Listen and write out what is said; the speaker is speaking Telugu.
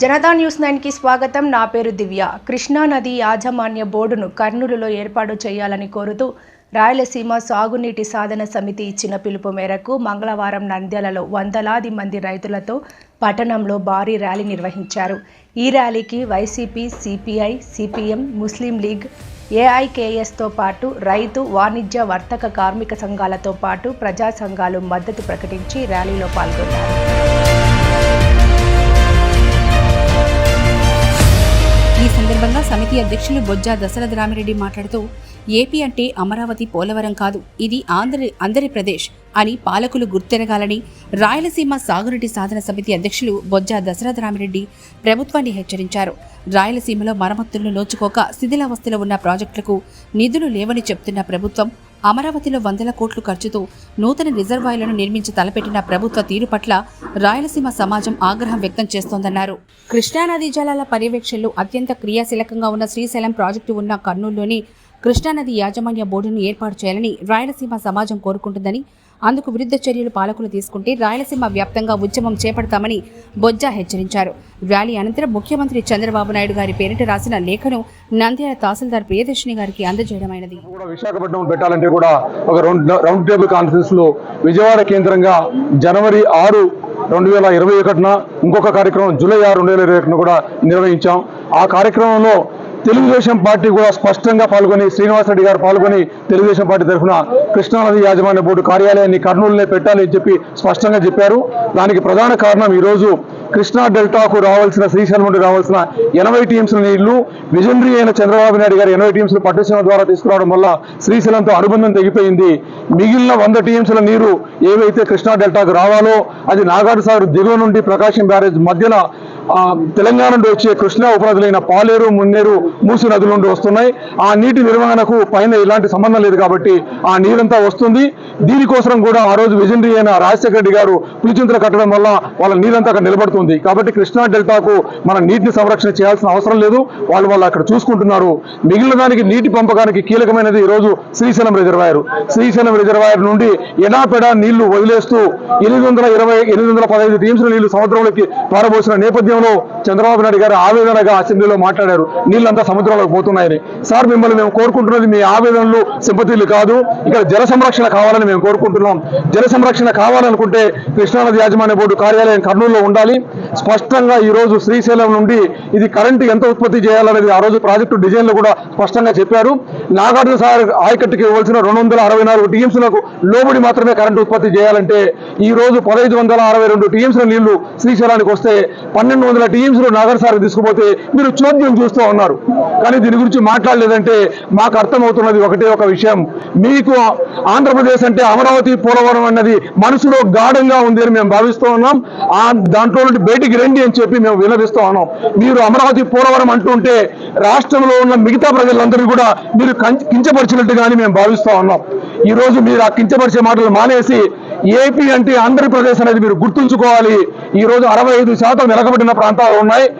జనతా న్యూస్ నైన్కి స్వాగతం. నా పేరు దివ్య. కృష్ణా నది యాజమాన్య బోర్డును కర్నూలులో ఏర్పాటు చేయాలని కోరుతూ రాయలసీమ సాగునీటి సాధన సమితి ఇచ్చిన పిలుపు మేరకు మంగళవారం నంద్యాలలో వందలాది మంది రైతులతో పట్టణంలో భారీ ర్యాలీ నిర్వహించారు. ఈ ర్యాలీకి వైసీపీ సిపిఐ సిపిఎం ముస్లిం లీగ్ ఏఐకేఎస్తో పాటు రైతు వాణిజ్య వర్తక కార్మిక సంఘాలతో పాటు ప్రజా సంఘాలు మద్దతు ప్రకటించి ర్యాలీలో పాల్గొన్నారు. సందర్భంగా అధ్యక్షులు బొజ్జా దశరథ రామిరెడ్డి మాట్లాడుతూ ఏపీ అంటే అమరావతి పోలవరం కాదు ఇది ఆంధ్ర ఆంధ్రప్రదేశ్ అని పాలకులు గుర్తెరగాలని రాయలసీమ సాగునీటి సాధన సమితి అధ్యక్షులు బొజ్జా దశరథ రామిరెడ్డి ప్రభుత్వాన్ని హెచ్చరించారు. రాయలసీమలో మరమ్మతులను నోచుకోక శిథిలావస్థలో ఉన్న ప్రాజెక్టులకు నిధులు లేవని చెప్తున్న ప్రభుత్వం అమరావతిలో వందల కోట్లు ఖర్చుతో నూతన రిజర్వాయర్లను నిర్మించి తలపెట్టిన ప్రభుత్వ తీరు పట్ల రాయలసీమ సమాజం ఆగ్రహం వ్యక్తం చేస్తోందన్నారు. కృష్ణానదీ జలాల పర్యవేక్షణలో అత్యంత క్రియాశీలకంగా ఉన్న శ్రీశైలం ప్రాజెక్టు ఉన్న కర్నూలులోని కృష్ణానది యాజమాన్య బోర్డును ఏర్పాటు చేయాలని రాయలసీమ సమాజం కోరుకుంటుందని అందుకు విరుద్ధ చర్యలు పాలకులు తీసుకుంటే రాయలసీమ వ్యాప్తంగా ఉద్యమం చేపడతామని బొజ్జా హెచ్చరించారు. ర్యాలీ అనంతరం ముఖ్యమంత్రి చంద్రబాబు నాయుడు గారి పేరిట రాసిన లేఖను నంద్యాల తహసీల్దార్ ప్రియదర్శిని గారికి అందజేయడమైనది. కూడా విశాఖపట్నం పెట్టాలంటే కూడా ఒక రౌండ్ టేబుల్ కాన్ఫరెన్స్లో విజయవాడ కేంద్రంగా జనవరి ఆరు రెండు వేల ఇరవై ఒకటిన ఇంకొక కార్యక్రమం జూలై ఆరు రెండు వేల ఇరవై ఒకటిన కూడా నిర్వహించాం. ఆ కార్యక్రమంలో తెలుగుదేశం పార్టీ కూడా స్పష్టంగా పాల్గొని శ్రీనివాసరెడ్డి గారు పాల్గొని తెలుగుదేశం పార్టీ తరఫున కృష్ణానది యాజమాన్య బోర్డు కార్యాలయాన్ని కర్నూలునే పెట్టాలి అని చెప్పి స్పష్టంగా చెప్పారు. దానికి ప్రధాన కారణం ఈరోజు కృష్ణా డెల్టాకు రావాల్సిన శ్రీశైలం నుండి రావాల్సిన ఎనభై టీమ్స్ల నీళ్ళు విజనరీ అయిన చంద్రబాబు నాయుడు గారు ఎనభై టీమ్స్ పట్టుసీమ ద్వారా తీసుకురావడం వల్ల శ్రీశైలంతో అనుబంధం తెగిపోయింది. మిగిలిన వంద టీమ్స్ల నీరు ఏవైతే కృష్ణా డెల్టాకు రావాలో అది నాగార్జునసాగర్ దిగువ నుండి ప్రకాశం బ్యారేజ్ మధ్యన తెలంగాణ నుండి వచ్చే కృష్ణా ఉపనదులైన పాలేరు మున్నేరు మూసి నదుల నుండి వస్తున్నాయి. ఆ నీటి నిర్వహణకు పైన ఎలాంటి సంబంధం లేదు కాబట్టి ఆ నీరంతా వస్తుంది. దీనికోసం కూడా ఆ రోజు విజనరీ అయిన రాజశేఖర రెడ్డి గారు పులిచింతలు కట్టడం వల్ల వాళ్ళ నీరంతా అక్కడ నిలబడుతుంది. కాబట్టి కృష్ణా డెల్టాకు మన నీటిని సంరక్షణ చేయాల్సిన అవసరం లేదు. వాళ్ళు వాళ్ళు అక్కడ చూసుకుంటున్నారు. మిగిలిన దానికి నీటి పంపకానికి కీలకమైనది ఈ రోజు శ్రీశైలం రిజర్వాయర్. శ్రీశైలం రిజర్వాయర్ నుండి ఎడాపెడా నీళ్ళు వదిలేస్తూ ఎనిమిది వందల ఇరవై ఎనిమిది వందల పదహైదు టీమ్స్ నీళ్ళు సముద్రంలోకి పారబోసిన నేపథ్యం sono చంద్రబాబు నాయుడు గారు ఆవేదనగా అసెంబ్లీలో మాట్లాడారు. నీళ్ళంతా సముద్రంలోకి పోతున్నాయని. సార్ మిమ్మల్ని మేము కోరుకుంటున్నది మీ ఆవేదనలు సింపతీలు కాదు. ఇక్కడ జల సంరక్షణ కావాలని మేము కోరుకుంటున్నాం. జల సంరక్షణ కావాలనుకుంటే కృష్ణానది యాజమాన్య బోర్డు కార్యాలయం కర్నూలులో ఉండాలి. స్పష్టంగా ఈ రోజు శ్రీశైలం నుండి ఇది కరెంటు ఎంత ఉత్పత్తి చేయాలనేది ఆ రోజు ప్రాజెక్టు డిజైన్లు కూడా స్పష్టంగా చెప్పారు. నాగార్జున సాగర్ ఆయకట్టుకి ఇవ్వాల్సిన రెండు వందల అరవై నాలుగు టీఎంసీలకు లోబడి మాత్రమే కరెంటు ఉత్పత్తి చేయాలంటే ఈ రోజు పదహైదు వందల అరవై రెండు టీఎంసీల నీళ్ళు శ్రీశైలానికి వస్తే పన్నెండు వందల టీఎంసీలు నాగర్ సార్ తీసుకుపోతే మీరు చోద్యం చూస్తూ ఉన్నారు. కానీ దీని గురించి మాట్లాడలేదంటే మాకు అర్థమవుతున్నది ఒకటే ఒక విషయం. మీకు ఆంధ్రప్రదేశ్ అంటే అమరావతి పోలవరం అన్నది మనసులో గాఢంగా ఉంది అని మేము భావిస్తూ ఉన్నాం. ఆ దాంట్లో నుండి బయటికి రండి అని చెప్పి మేము వినవిస్తూ ఉన్నాం. మీరు అమరావతి పోలవరం అంటుంటే రాష్ట్రంలో ఉన్న మిగతా ప్రజలందరూ కూడా మీరు కం- కించపరిచినట్టుగాని మేము భావిస్తూ ఉన్నాం. ఈరోజు మీరు ఆ కించపరిచే మాటలు మానేసి ఏపీ అంటే ఆంధ్రప్రదేశ్ అనేది మీరు గుర్తుంచుకోవాలి. ఈ రోజు అరవై ఐదు శాతం వెనకబడిన ప్రాంతాలు ఉన్నాయి.